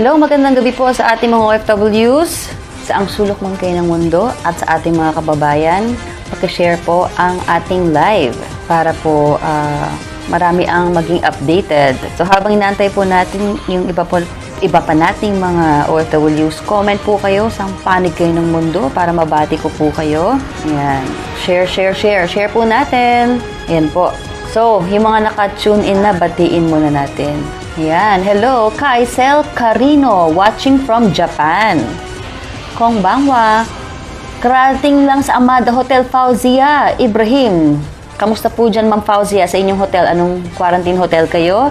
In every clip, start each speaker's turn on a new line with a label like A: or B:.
A: Hello, magandang gabi po sa ating mga OFWs, sa ang sulok man kayo ng mundo at sa ating mga kababayan. Pakishare po ang ating live para po ah, marami ang maging updated. So habang inaantay po natin yung iba po iba pa nating mga OFWs, comment po kayo sa panig kayo ng mundo para mabati ko po kayo. Ayan. Share, share, share. Share po natin. Ayan po. So, yung mga naka-tune in na, batiin muna natin. Ayan. Hello, Kaisel Carino, watching from Japan. Kong Bangwa, karating lang sa Amada Hotel Fauzia, Ibrahim. Kamusta po dyan, Ma'am Fauzia, sa inyong hotel? Anong quarantine hotel kayo?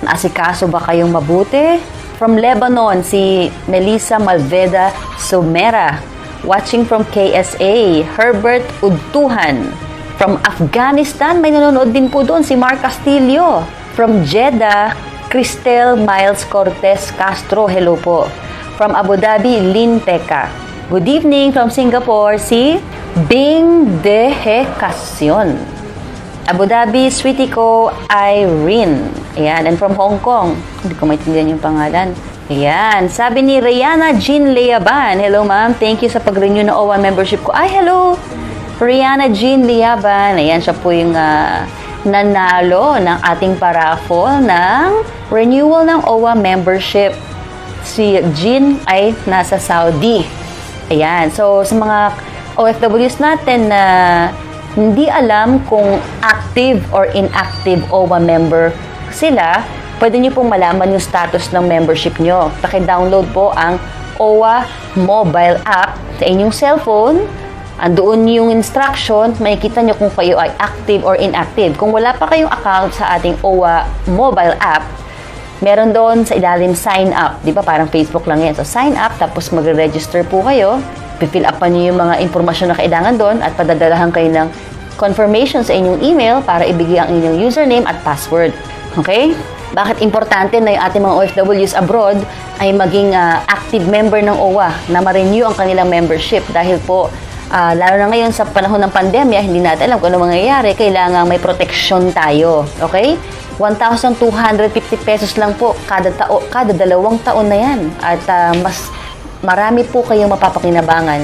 A: Naasikaso ba kayong mabuti? From Lebanon, si Melissa Malveda Sumera. Watching from KSA, Herbert Udtuhan. From Afghanistan, may nanonood din po doon, si Mark Castillo. From Jeddah, Cristel Miles Cortez Castro. Hello po. From Abu Dhabi, Lynn Teka. Good evening from Singapore, si Bing Dehecacion. Abu Dhabi, Sweetie ko, Irene. Ayan, and from Hong Kong. Hindi ko maintindihan yung pangalan. Ayan, sabi ni Rihanna Jean Leaban. Hello ma'am, thank you sa pag-renew ng OWA membership ko. Ay, hello! Rihanna Jean Leaban. Ayan, siya po yung ah, nanalo ng ating paraffle ng renewal ng OWA membership. Si Jean ay nasa Saudi. Ayan, so sa mga OFWs natin na hindi alam kung active or inactive OWA member sila, pwede nyo pong malaman yung status ng membership nyo. Paki-download po ang OWA mobile app sa inyong cellphone. Andoon yung instruction, makikita nyo kung kayo ay active or inactive. Kung wala pa kayong account sa ating OWA mobile app, meron doon sa ilalim sign up. Di ba? Parang Facebook lang yan. So, sign up, tapos magre-register po kayo. Pifill up pa niyo yung mga impormasyon na kailangan doon at padadalahan kayo ng confirmation sa inyong email para ibigay ang inyong username at password. Okay? Bakit importante na yung ating mga OFWs abroad ay maging ah, active member ng OWA na ma-renew ang kanilang membership dahil po ah, lalo na ngayon sa panahon ng pandemya, hindi natin alam kung ano mangyayari, kailangan may protection tayo. Okay? 1,250 pesos lang po kada tao, kada dalawang taon na yan. At ah, mas marami po kayong mapapakinabangan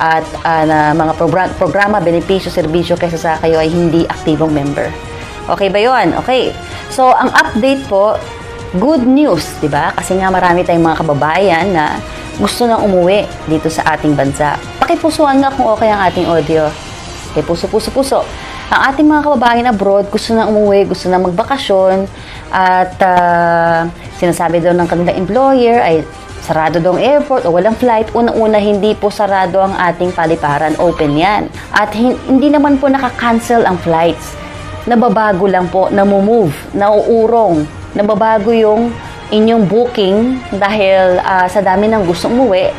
A: at ah, na mga program, programa, benepisyo, serbisyo kaysa sa kayo ay hindi aktibong member. Okay ba yon? Okay. So, ang update po, good news, di ba? Kasi nga marami tayong mga kababayan na gusto nang umuwi dito sa ating bansa. Pakipusuan nga kung okay ang ating audio. Okay, puso, puso, puso. Ang ating mga kababayan abroad, gusto na umuwi, gusto na magbakasyon, at ah, sinasabi daw ng kanilang employer ay sarado daw ang airport o walang flight. Una-una, hindi po sarado ang ating paliparan. Open yan. At hin- hindi naman po nakakancel ang flights. Nababago lang po, namumove, nauurong. Nababago yung inyong booking dahil ah, sa dami ng gustong umuwi,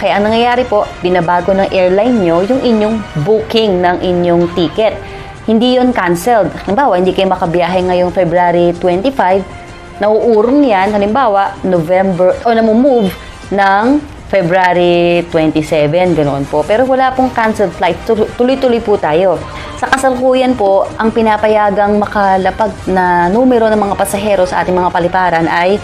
A: kaya ang nangyayari po, binabago ng airline nyo yung inyong booking ng inyong ticket. Hindi yon canceled. Halimbawa, hindi kayo makabiyahe ngayong February 25, nauurong yan, halimbawa, November, o namumove ng February 27, ganoon po. Pero wala pong canceled flight. Tu- Tuloy-tuloy po tayo. Sa kasalukuyan po, ang pinapayagang makalapag na numero ng mga pasahero sa ating mga paliparan ay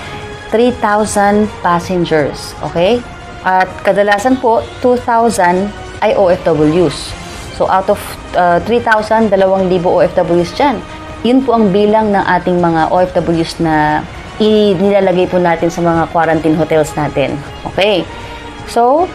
A: 3,000 passengers. Okay? At kadalasan po, 2,000 ay OFWs. So out of uh, 3,000, 2,000 OFWs dyan. Yun po ang bilang ng ating mga OFWs na inilalagay po natin sa mga quarantine hotels natin. Okay. So,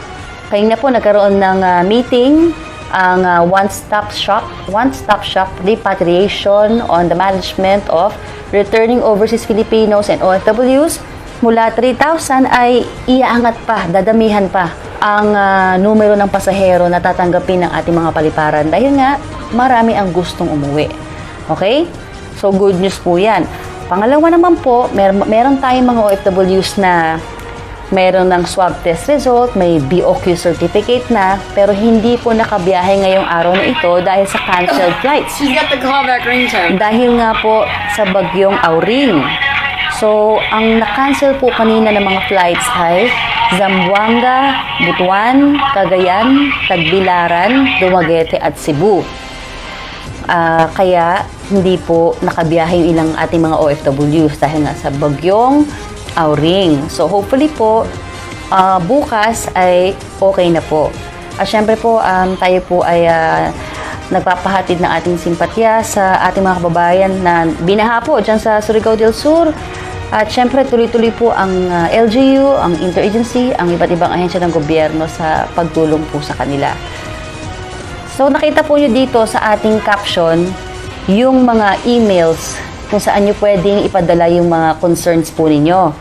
A: kayo na po nagkaroon ng uh, meeting ang uh, one-stop shop, one-stop shop repatriation on the management of returning overseas Filipinos and OFWs mula 3,000 ay iaangat pa, dadamihan pa ang ah, numero ng pasahero na tatanggapin ng ating mga paliparan dahil nga marami ang gustong umuwi. Okay? So good news po yan. Pangalawa naman po, mer meron tayong mga OFWs na meron ng swab test result, may BOQ certificate na, pero hindi po nakabiyahe ngayong araw na ito dahil sa canceled flights.
B: She's got the callback ringtone.
A: Dahil nga po sa bagyong Auring. So, ang na-cancel po kanina ng mga flights ay Zamboanga, Butuan, Cagayan, Tagbilaran, Dumaguete at Cebu. Ah, kaya hindi po nakabiyahe yung ilang ating mga OFWs dahil nga sa bagyong Auring. So hopefully po, ah, bukas ay okay na po. At syempre po, um, tayo po ay ah, nagpapahatid ng ating simpatya sa ating mga kababayan na binaha po dyan sa Surigao del Sur. At syempre, tuloy-tuloy po ang ah, LGU, ang interagency, ang iba't ibang ahensya ng gobyerno sa pagtulong po sa kanila. So nakita po nyo dito sa ating caption yung mga emails kung saan nyo pwedeng ipadala yung mga concerns po ninyo.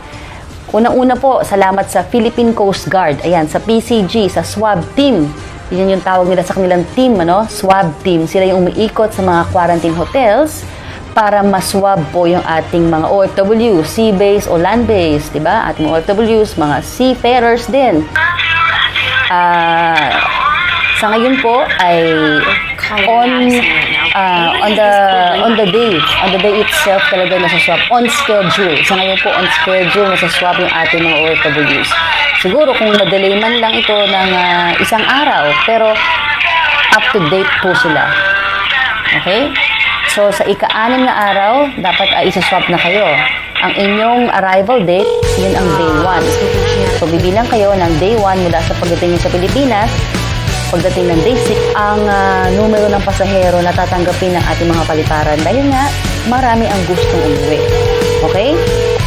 A: Unang-una po, salamat sa Philippine Coast Guard. Ayan, sa PCG, sa SWAB team. Yun yung tawag nila sa kanilang team, ano? SWAB team. Sila yung umiikot sa mga quarantine hotels para maswab po yung ating mga OFW, sea-based o land-based, di ba? Ating OFWs, mga seafarers din. Ah, sa ngayon po ay on ah, on the on the day on the day itself talaga nasa-swab. On schedule. Sa ngayon po on schedule nasa-swab yung ating mga OFWs siguro kung na-delay man lang ito ng ah, isang araw pero up to date po sila. Okay so sa ika-anim na araw dapat ay isa-swab na kayo ang inyong arrival date yun ang day 1 so bibilang kayo ng day 1 mula sa pagdating niyo sa Pilipinas pagdating ng day 6 ang ah, numero ng pasahero na tatanggapin ng ating mga paliparan dahil nga marami ang gustong umuwi. Okay?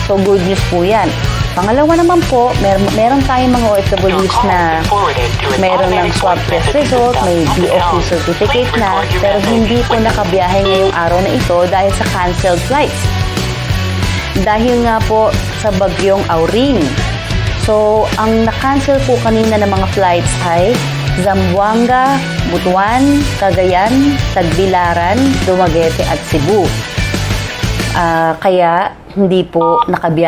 A: So good news po yan. Pangalawa naman po, mer meron tayong mga OFWs na meron ng swab test result, may DOC certificate na, pero hindi po nakabiyahe ngayong araw na ito dahil sa canceled flights. Dahil nga po sa bagyong Auring. So, ang na-cancel po kanina ng mga flights ay Zamboanga, Butuan, Cagayan, Tagbilaran, Dumaguete at Cebu. Ah, kaya hindi po nakabiyahe